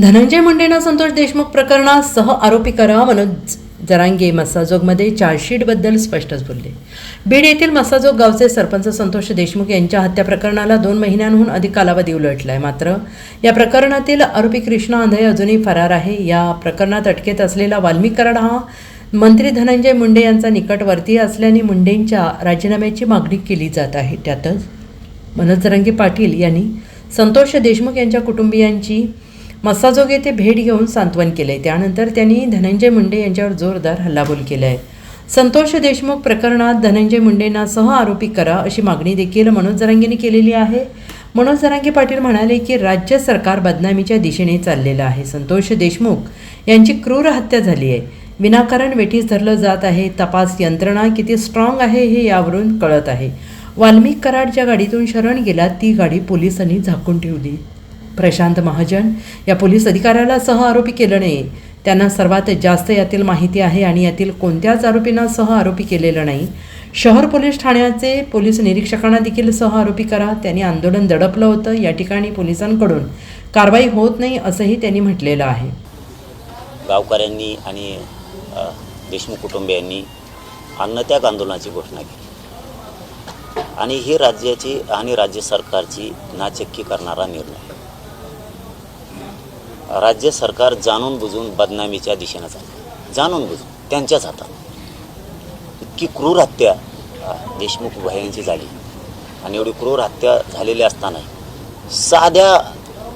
धनंजय मुंडेंना संतोष देशमुख प्रकरणात सह आरोपी करा मनोज जरांगे मसाजोगमध्ये चार्जशीटबद्दल स्पष्टच बोलले. बीड येथील मसाजोग गावचे सरपंच संतोष देशमुख यांच्या हत्या प्रकरणाला दोन महिन्यांहून अधिक कालावधी उलटला आहे मात्र या प्रकरणातील आरोपी कृष्णा आंधळे अजूनही फरार आहे. या प्रकरणात अटकेत असलेला वाल्मिक कराड हा मंत्री धनंजय मुंडे यांचा निकटवर्तीय असल्याने मुंडेंच्या राजीनाम्याची मागणी केली जात आहे. त्यातच मनोज जरांगे पाटील यांनी संतोष देशमुख यांच्या कुटुंबियांची मस्साजोग येथे भेट घेऊन सांत्वन केले त्यानंतर त्यांनी धनंजय मुंडे यांच्यावर जोरदार हल्लाबोल केला आहे संतोष देशमुख प्रकरणात धनंजय मुंडेंना सह आरोपी करा अशी मागणी देखील मनोज जरांगेने केलेली आहे. मनोज जरांगे पाटील म्हणाले की राज्य सरकार बदनामीच्या दिशेने चाललेलं आहे. संतोष देशमुख यांची क्रूर हत्या झाली आहे. विनाकारण वेठीस धरलं जात आहे. तपास यंत्रणा किती स्ट्रॉंग आहे हे यावरून कळत आहे. वाल्मिक कराड ज्या गाडीतून शरण गेला. ती गाडी पोलिसांनी झाकून ठेवली. प्रशांत महाजन या पोलीस अधिकाऱ्याला सह आरोपी केलं नाही. त्यांना सर्वात जास्त यातील माहिती आहे आणि यातील कोणत्याच आरोपींना सह आरोपी केलेलं नाही. शहर पोलीस ठाण्याचे पोलीस निरीक्षकांना देखील सह आरोपी करा. त्यांनी आंदोलन दडपलं होतं. या ठिकाणी पोलिसांकडून कारवाई होत नाही असंही त्यांनी म्हटलेलं आहे. गावकऱ्यांनी आणि देशमुख कुटुंबियांनी अन्नत्याग आंदोलनाची घोषणा केली. आणि ही राज्याची आणि राज्य सरकारची नाचक्की करणारा निर्णय. राज्य सरकार जाणून बुजून बदनामीच्या दिशेनं चाललं जाणून बुजून त्यांच्याच हातात. इतकी क्रूर हत्या देशमुख भयांची झाली. आणि एवढी क्रूर हत्या झालेली असताना साध्या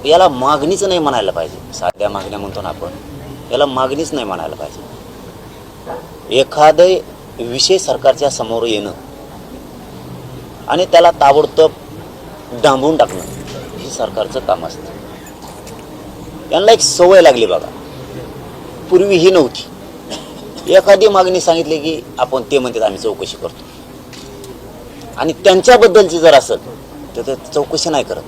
याला मागणीच नाही म्हणायला पाहिजे. साध्या मागण्या म्हणतो ना आपण याला मागणीच नाही म्हणायला पाहिजे. एखादं विषय सरकारच्या समोर येणं आणि त्याला ताबडतोब डांबून टाकणं हे सरकारचं काम असतं. यांना एक सवय लागली बघा. पूर्वी ही नव्हती. एखादी मागणी सांगितली की आपण ते म्हणतात आम्ही चौकशी करतो. आणि त्यांच्याबद्दलची जर असेल तर ते चौकशी नाही करत.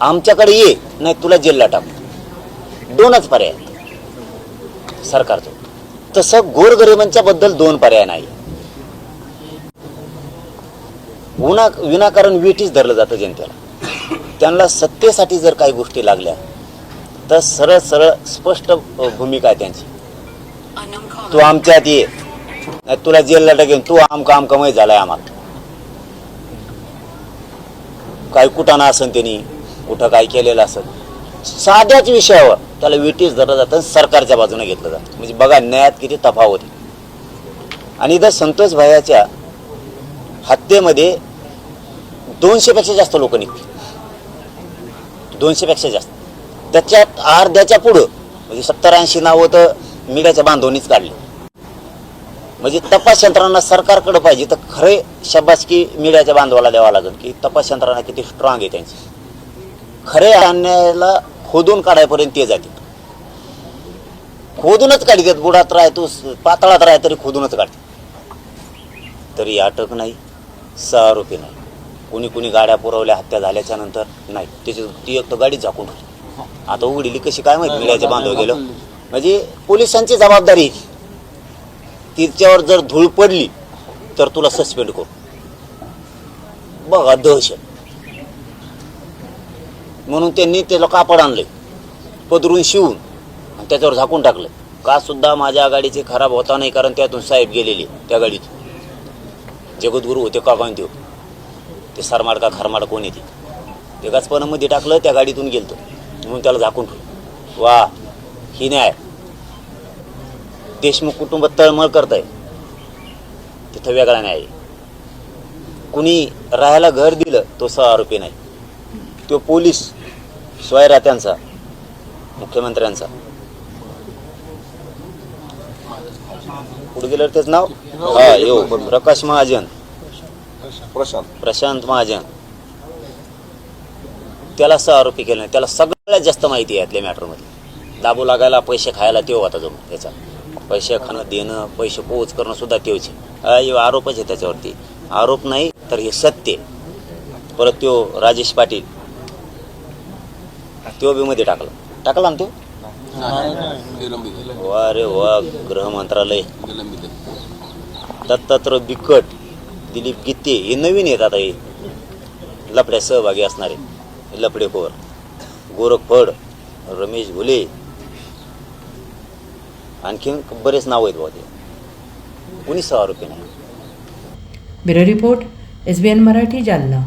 आमच्याकडे ये नाही तुला जेलला टाकू. दोनच पर्याय आहेत. सरकारचं. तसं गोरगरिबांच्या बद्दल दोन पर्याय नाही. विनाकारण विनाकारण वेठीच धरलं जातं जनतेला. त्यांना सत्तेसाठी जर काही गोष्टी लागल्या तर सरळ सरळ स्पष्ट भूमिका आहे त्यांची. तू आमच्यात ये. तुला जेलला टाकेन तू आमका आमकामय झालाय आम्हाला. काय कुठाना असन त्यांनी कुठं काय केलेलं असेल साध्याच विषयावर त्याला विटीस धरलं जातं आणि सरकारच्या बाजूने घेतलं जातं. म्हणजे बघा न्यायात किती तफावत आहे. आणि इथं संतोष भायाच्या हत्येमध्ये दोनशेपेक्षा जास्त लोक निघतील. दोनशेपेक्षा जास्त. त्याच्यात अर्ध्याच्या पुढं म्हणजे सत्तर ऐंशी नावं तर मीडियाच्या बांधवणीच काढली. म्हणजे तपास यंत्रणा सरकारकडे पाहिजे तर खरे शब्बासकी मीडियाच्या बांधवाला द्यावा लागेल की तपास यंत्रणा किती स्ट्रॉंग आहे त्यांची. खरे अन्यायाला खोदून काढायपर्यंत ते जातील. खोदूनच काढतात बुडात राह तू पातळात राह तरी खोदूनच काढते तरी अटक नाही सहा आरोपी नाही. कुणी कुणी गाड्या पुरवल्या हत्या झाल्याच्यानंतर नाही. त्याची ती एक तर गाडी झाकून आता उघडली कशी काय माहिती मीडियाच्या बांधव गेलो. म्हणजे पोलिसांची जबाबदारी. तिच्यावर जर धूळ पडली तर तुला सस्पेंड करू. बघा दहशत. म्हणून त्यांनी त्याला कापड आणलंय. पदरून शिवून आणि त्याच्यावर झाकून टाकलं का सुद्धा माझ्या गाडीचे खराब होता नाही कारण त्यातून साहेब गेलेले त्या गाडीत. जगद्गुरू होते का काय देऊ ते सरमाड का खरमाड कोण येते ते? गचपणामध्ये टाकलं त्या गाडीतून गेलतो. म्हणून त्याला झाकून ठेवलं. वा ही न्याय. देशमुख कुटुंब तळमळ करत आहे तिथं वेगळा न्याय. कुणी राहायला घर दिलं तो सह आरोपी नाही. तो पोलीस स्वयरा त्यांचा मुख्यमंत्र्यांचा. पुढे गेलं त्याच नाव? हा यो प्रकाश महाजन. प्रशांत. प्रशांत महाजन. त्याला असं आरोपी केलं नाही. त्याला सगळ्यात जास्त माहिती आहे यातल्या मॅटरमध्ये दाबू लागायला पैसे खायला तेव होता जणू त्याचा पैसे खाणं देणं पैसे पोच करणं सुद्धा तेवचे हा आरोपच आहे त्याच्यावरती. आरोप नाही तर हे सत्य परत तो राजेश पाटील तो बी मध्ये टाकला. टाकला ना तो वा रे वा गृह मंत्रालय. दत्तात्र बिकट दिलीप गीते हे नवीन येतात आता हे. लपड्या सहभागी असणारे. लफडेखोर गोरखफड रमेश घुले आणखीन बरेच नाव आहेत बहुते कुणी सहा आरोपी नाही. Bureau report S B N Marathi Jalna.